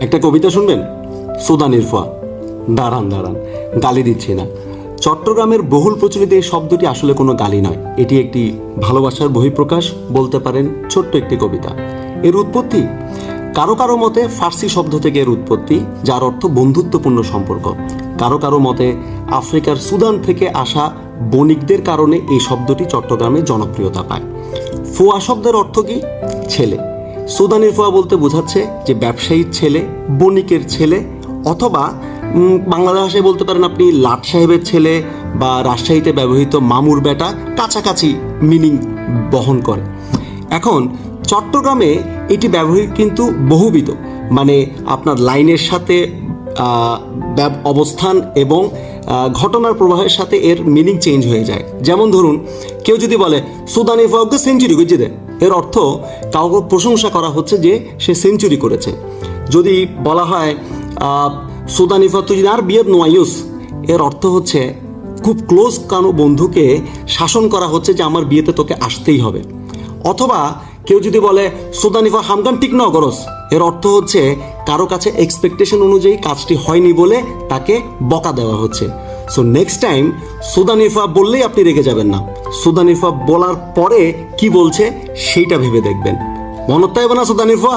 একটা কবিতা শুনবেন? সুদানির ফোয়া দাঁড়ান দাঁড়ান, গালি দিচ্ছি না। চট্টগ্রামের বহুল প্রচলিত এই শব্দটি আসলে কোনো গালি নয়। এটি একটি ভালোবাসার বহিঃপ্রকাশ, বলতে পারেন ছোট্ট একটি কবিতা। এর উৎপত্তি? কারও কারও মতে ফার্সি শব্দ থেকে এর উৎপত্তি, যার অর্থ বন্ধুত্বপূর্ণ সম্পর্ক। কারও কারও মতে আফ্রিকার সুদান থেকে আসা বণিকদের কারণে এই শব্দটি চট্টগ্রামে জনপ্রিয়তা পায়। ফোয়া শব্দের অর্থ কি? ছেলে। সুদানির ফোয়া বলতে বোঝাচ্ছে যে ব্যবসায়ীর ছেলে, বণিকের ছেলে, অথবা বাংলা ভাষায় বলতে পারেন আপনি লাট সাহেবের ছেলে বা রাজশাহীতে ব্যবহৃত মামুর বেটা কাছাকাছি মিনিং বহন করে। এখন, চট্টগ্রামে এটি ব্যবহৃত কিন্তু বহুবিধ। মানে আপনার লাইনের সাথে অবস্থান এবং ঘটনার প্রবাহের সাথে এর মিনিং চেঞ্জ হয়ে যায়। যেমন ধরুন, কেউ যদি বলে, সুদানি ফগকে সেঞ্চুরি করছে দে। এর অর্থ, কাউকে প্রশংসা করা হচ্ছে যে সে সেঞ্চুরি করেছে। যদি বলা হয় সুদানি আর বিয়ের নোয়াইউস এর অর্থ হচ্ছে, খুব ক্লোজ কানো বন্ধুকে শাসন করা হচ্ছে যে আমার বিয়েতে তোকে আসতেই হবে। অথবা কেউ যদি বলে সুদানিফা হামগান ঠিক ন গরস। এর অর্থ হচ্ছে, কারও কাছে এক্সপেকটেশন অনুযায়ী কাজটি হয়নি বলে তাকে বকা দেওয়া হচ্ছে। সো নেক্সট টাইম সুদানিফা বললেই আপনি রেগে যাবেন না। সুদানিফা বলার পরে কি বলছে, সেইটা ভেবে দেখবেন। মনত না সুদানিফা